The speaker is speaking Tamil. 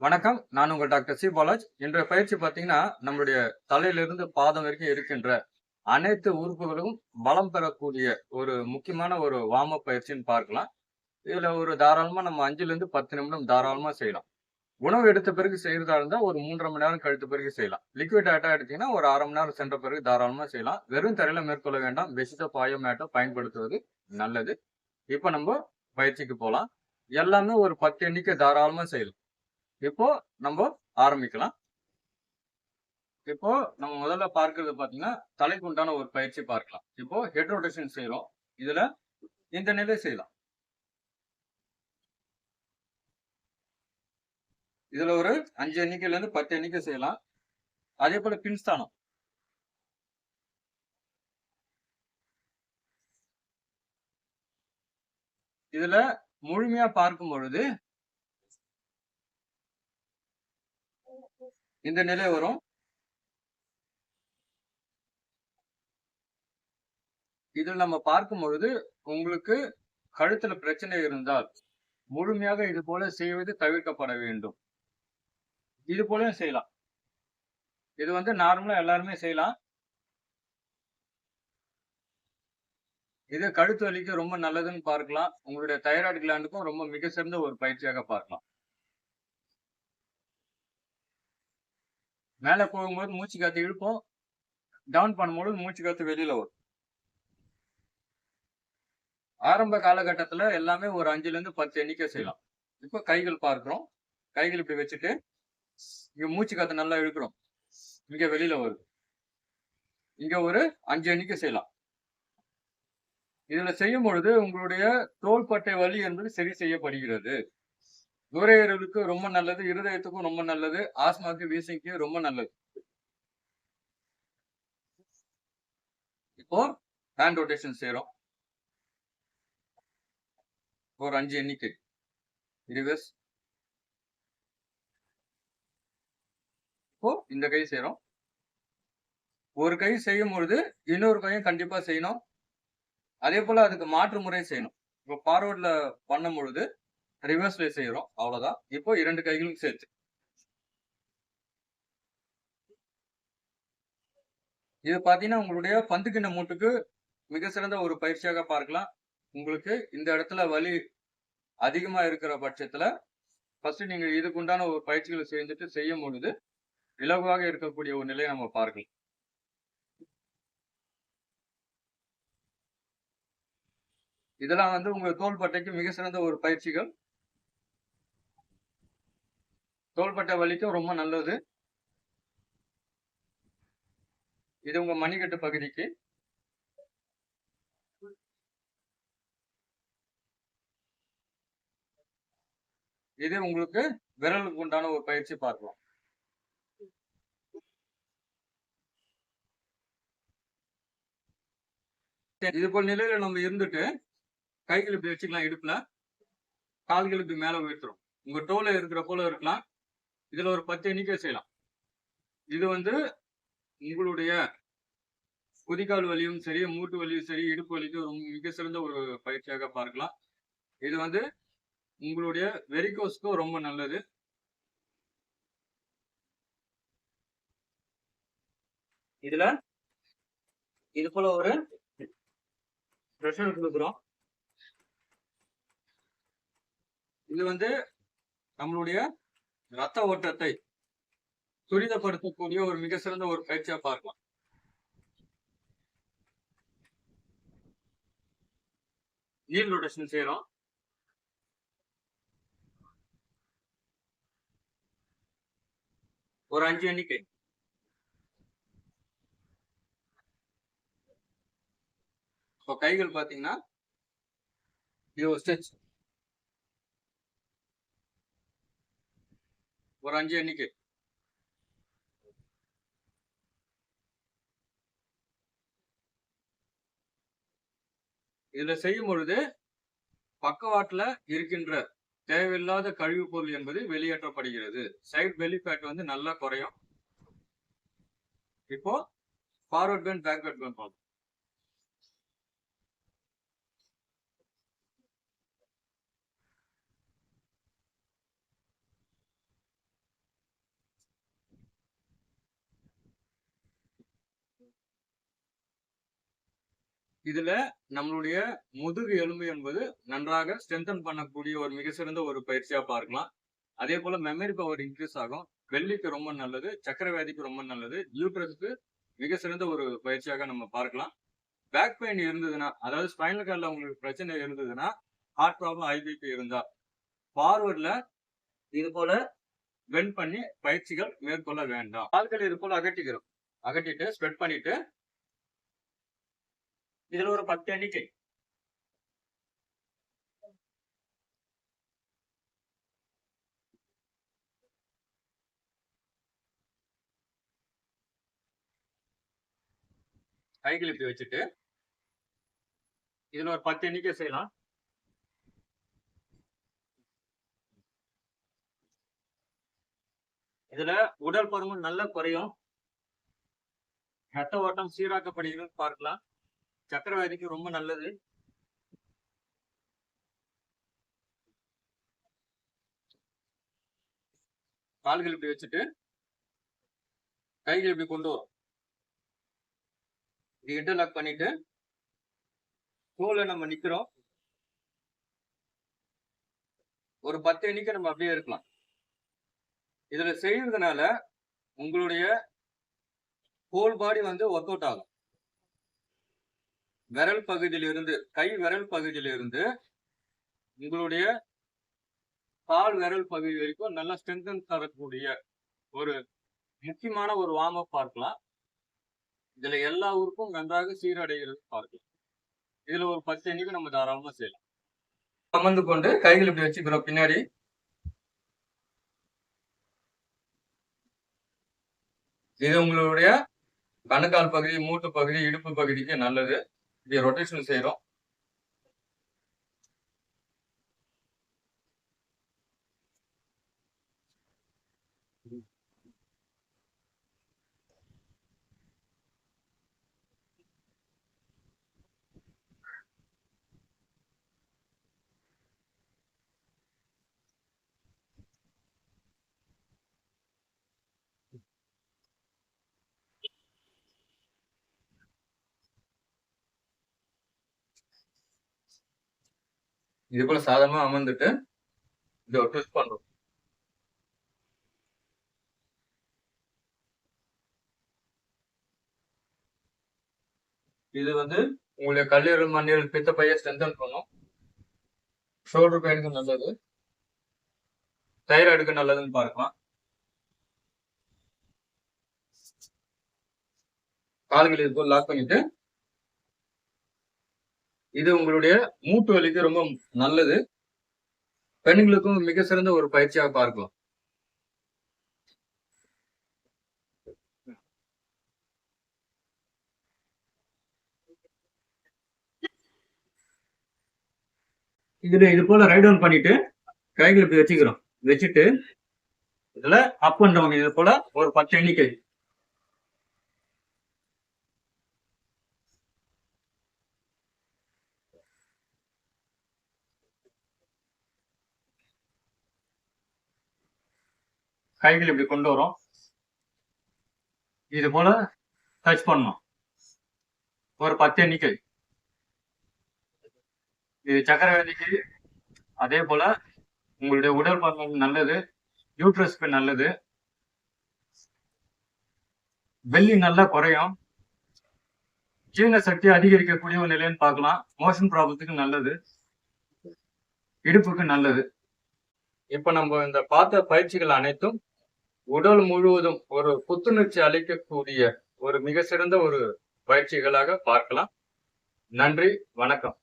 வணக்கம். நான் உங்கள் டாக்டர் சி. பாலாஜ். இன்றைய பயிற்சி பார்த்தீங்கன்னா நம்மளுடைய தலையிலிருந்து பாதம் வரைக்கும் இருக்கின்ற அனைத்து உறுப்புகளும் பலம் பெறக்கூடிய ஒரு முக்கியமான ஒரு வாம பயிற்சின்னு பார்க்கலாம். இதில் ஒரு தாராளமாக நம்ம அஞ்சுலேருந்து பத்து நிமிடம் தாராளமாக செய்யலாம். உணவு எடுத்த பிறகு செய்கிறதா இருந்தால் ஒரு மூன்றரை மணி நேரம் கழித்த பிறகு செய்யலாம். லிக்விட் ஆட்டா எடுத்தீங்கன்னா ஒரு அரை மணி நேரம் சென்ற பிறகு தாராளமாக செய்யலாம். வெறும் தரையில் மேற்கொள்ள வேண்டாம். பெசிட்டோ பாயோ மேட்டோ பயன்படுத்துவது நல்லது. இப்போ நம்ம பயிற்சிக்கு போகலாம் எல்லாமே ஒரு பத்து எண்ணிக்கை தாராளமாக செய்யலாம். இப்போ நம்ம ஆரம்பிக்கலாம். இப்போ நம்ம முதல்ல பார்க்கறது பாத்தீங்கன்னா தலைக்கு உண்டான ஒரு பயிற்சி பார்க்கலாம். இப்போ ஹெட் ரொட்டேஷன் செய்யறோம் இதுல இந்த நிலை செய்யலாம். இதுல ஒரு அஞ்சு எண்ணிக்கையில இருந்து பத்து எண்ணிக்கை செய்யலாம். அதே போல பின்ஸ்தானம் இதுல முழுமையா பார்க்கும் பொழுது இந்த நிலை வரும். இதில் நம்ம பார்க்கும் பொழுது உங்களுக்கு கழுத்துல பிரச்சனை இருந்தால் முழுமையாக இது போல செய்வது தவிர்க்கப்பட வேண்டும். இது போல செய்யலாம். இது வந்து நார்மலா எல்லாருமே செய்யலாம். இது கழுத்து வலிக்கு ரொம்ப நல்லதுன்னு பார்க்கலாம். உங்களுடைய தைராய்டு கிளாண்டுக்கும் ரொம்ப மிக சிறந்த ஒரு பயிற்சியாக பார்க்கலாம். மேலே போகும்போது மூச்சு காத்து இழுப்போம். டவுன் பண்ணும்போது மூச்சு காத்து வெளியில வரும். ஆரம்ப காலகட்டத்துல எல்லாமே ஒரு அஞ்சுல இருந்து பத்து எண்ணிக்கை செய்யலாம். இப்போ கைகள் பார்க்கிறோம். கைகள் இப்படி வச்சுட்டு இங்க மூச்சு காத்து நல்லா இழுக்கிறோம். இங்க வெளியில வருது. இங்க ஒரு அஞ்சு எண்ணிக்கை செய்யலாம். இதுல செய்யும் பொழுது உங்களுடைய தோள்பட்டை வலி என்பது சரி செய்யப்படுகிறது. நுரையீரலுக்கு ரொம்ப நல்லது இருதயத்துக்கும் ரொம்ப நல்லது ஆஸ்மாக்கு வீசிக்கு ரொம்ப நல்லது. இப்போ ஹேண்ட் ரொட்டேஷன் செய்யறோம் ஒரு அஞ்சு எண்ணிக்கை. ரிவர்ஸ் இப்போ இந்த கை செய்யறோம் ஒரு கை செய்யும் பொழுது இன்னொரு கையும் கண்டிப்பா செய்யணும். அதே போல அதுக்கு மாற்று முறை செய்யணும். இப்போ ஃபார்வர்ட்ல பண்ணும் பொழுது ரிவர்ஸ் வே செய்கிறோம் அவ்வளோதான் இப்போ இரண்டு கைகளும் சேர்த்து. இது பார்த்தீங்கன்னா உங்களுடைய பந்துக்கிண்ண மூட்டுக்கு மிக சிறந்த ஒரு பயிற்சியாக பார்க்கலாம். உங்களுக்கு இந்த இடத்துல வலி அதிகமாக இருக்கிற பட்சத்தில் ஃபர்ஸ்ட் நீங்கள் இதுக்குண்டான ஒரு பயிற்சிகளை செஞ்சுட்டு செய்யும் பொழுது இலகுவாக இருக்கக்கூடிய ஒரு நிலையை நம்ம பார்க்கலாம். இதெல்லாம் வந்து உங்கள் தோள்பட்டைக்கு மிக சிறந்த ஒரு பயிற்சிகள். தோள்பட்டை வலிக்கும் ரொம்ப நல்லது. இது உங்க மணிக்கட்டு பகுதிக்கு. இது உங்களுக்கு விரலுக்கு உண்டான ஒரு பயிற்சி பார்க்கலாம். இது போல் நிலையில நம்ம இருந்துட்டு கைகள் இப்படி வச்சுக்கலாம் இடுப்புல. கால்கள் இப்படி மேல உயர்த்துறோம் உங்க டோல இருக்கிற போல இருக்கலாம். இதுல ஒரு பத்து எண்ணிக்கை செய்யலாம். இது வந்து உங்களுடைய குதிகால் வலியும் சரி மூட்டு வலியும் சரி இடுப்பு வலிக்கு ஒரு மிக சிறந்த ஒரு பயிற்சியாக பார்க்கலாம். இது வந்து உங்களுடைய வெரிகோஸ்க்கும் ரொம்ப நல்லது. இதுல இது போல ஒரு ப்ரெஷர் கொடுக்குறோம். இது வந்து நம்மளுடைய ரத்த ஓட்டத்தை துரிதப்படுத்தக்கூடிய ஒரு மிக சிறந்த ஒரு பயிற்சியா பார்க்கலாம். நீர் ரொட்டேஷன் செய்யறோம். ஒரு அஞ்சு எண்ணிக்கை. இப்போ கைகள் பார்த்தீங்கன்னா இது ஒரு ஸ்டெச் ஒரு அஞ்சு எண்ணிக்கை இதுல செய்யும் பொழுது பக்கவாட்டுல இருக்கின்ற தேவையில்லாத கழிவுப் பொருள் என்பது வெளியேற்றப்படுகிறது. சைட் பெலி ஃபேட் வந்து நல்லா குறையும். இப்போ ஃபார்வர்ட் பேண்ட் பேக்வர்ட் பேண்ட் பார்ப்போம். இதுல நம்மளுடைய முதுகு எலும்பு என்பது நன்றாக ஸ்ட்ரென்தன் பண்ணக்கூடிய ஒரு மிக சிறந்த ஒரு பயிற்சியா பார்க்கலாம். அதே போல மெமரி பவர் இன்க்ரீஸ் ஆகும். வெள்ளிக்கு ரொம்ப நல்லது சக்கரவியாதிக்கு ரொம்ப நல்லது யூட்ரஸ்க்கு மிக சிறந்த ஒரு பயிற்சியாக நம்ம பார்க்கலாம். பேக் பெயின் இருந்ததுன்னா அதாவது ஸ்பைனல் கார்டில் உங்களுக்கு பிரச்சனை இருந்ததுன்னா ஹார்ட் ப்ராப்ளம் ஐபிபி இருந்தா ஃபார்வர்ட்ல இது போல வென் பண்ணி பயிற்சிகள் மேற்கொள்ள வேண்டாம். கால்கள் இது போல அகட்டிக்கிறோம் அகட்டிட்டு ஸ்ப்ரெட் பண்ணிட்டு இதுல ஒரு பத்து எண்ணிக்கை. கைகள் இப்படி வச்சுட்டு இதுல ஒரு பத்து எண்ணிக்கை செய்யலாம். இதுல உடல் பருமன் நல்லா குறையும். ரத்த ஓட்டம் சீராக்கப்படுகிறது பார்க்கலாம். சக்கரவாதிக்கு ரொம்ப நல்லது. கால்கள் இப்படி வச்சுட்டு கைகள் இப்படி கொண்டு வரும். இது இன்டர்லாக் பண்ணிட்டு தோலை நம்ம நிக்கிறோம். ஒரு பத்து எண்ணிக்கை நம்ம அப்படியே இருக்கலாம். இதுல செய்யறதுனால உங்களுடைய ஹோல் பாடி வந்து ஒர்க் அவுட் ஆகும். விரல் பகுதியிலிருந்து கை விரல் பகுதியிலிருந்து உங்களுடைய கால் விரல் பகுதி வரைக்கும் நல்லா ஸ்ட்ரென்தன் தரக்கூடிய ஒரு முக்கியமான ஒரு வார்ம் அப் பார்க்கலாம். இதுல எல்லா ஊருக்கும் நன்றாக சீரடைகிறது பார்க்கலாம். இதுல ஒரு பத்து எண்ணிக்கை நம்ம தாராளமா செய்யலாம். அமர்ந்து கொண்டு கைகள் இப்படி வச்சுக்கிறோம். பின்னாடி. இது உங்களுடைய கணுக்கால் பகுதி மூட்டு பகுதி இடுப்பு பகுதிக்கு நல்லது. இப்படி ரொட்டேஷன் செய்கிறோம் இது போல சாதமா அமர்ந்துட்டு இதை ட்விஸ்ட் பண்றோம். இது வந்து உங்களுடைய கல்லீரல் மண்ணீரல் பித்த பைய ஸ்ட்ரென்தன் பண்ணும். ஷோல்டர் பெயினுக்கு நல்லது. தைராய்டுக்கு நல்லதுன்னு பார்க்கலாம். கால்கள் இது போல் லாக் பண்ணிட்டு இது உங்களுடைய மூட்டு வலிக்கு ரொம்ப நல்லது. பெண்களுக்கும் மிக சிறந்த ஒரு பயிற்சியாக பார்க்கலாம். இதுல இது போல ரைட் டவுன் பண்ணிட்டு கைகள் இப்படி வச்சுக்கிறோம். வச்சுட்டு இதுல அப் அண்ட் டவுன் இது போல ஒரு பத்து எண்ணிக்கை. கைகள் இப்படி கொண்டு வரும். இது போல டச் பண்ணணும். ஒரு பத்து எண்ணிக்கை. இது சக்கரை அதே போல உங்களுடைய உடல் பருமன் நல்லது யூட்ரஸ்க்கு நல்லது. வெள்ளி நல்லா குறையும். ஜீரண சக்தி அதிகரிக்கக்கூடிய ஒரு நிலைன்னு பார்க்கலாம். மோஷன் ப்ராப்ளத்துக்கு நல்லது. இடுப்புக்கு நல்லது. இப்ப நம்ம இந்த பார்த்த பயிற்சிகள் அனைத்தும் உடல் முழுவதும் ஒரு புத்துணர்ச்சி அளிக்கக்கூடிய ஒரு மிக சிறந்த ஒரு பயிற்சிகளாக பார்க்கலாம். நன்றி வணக்கம்.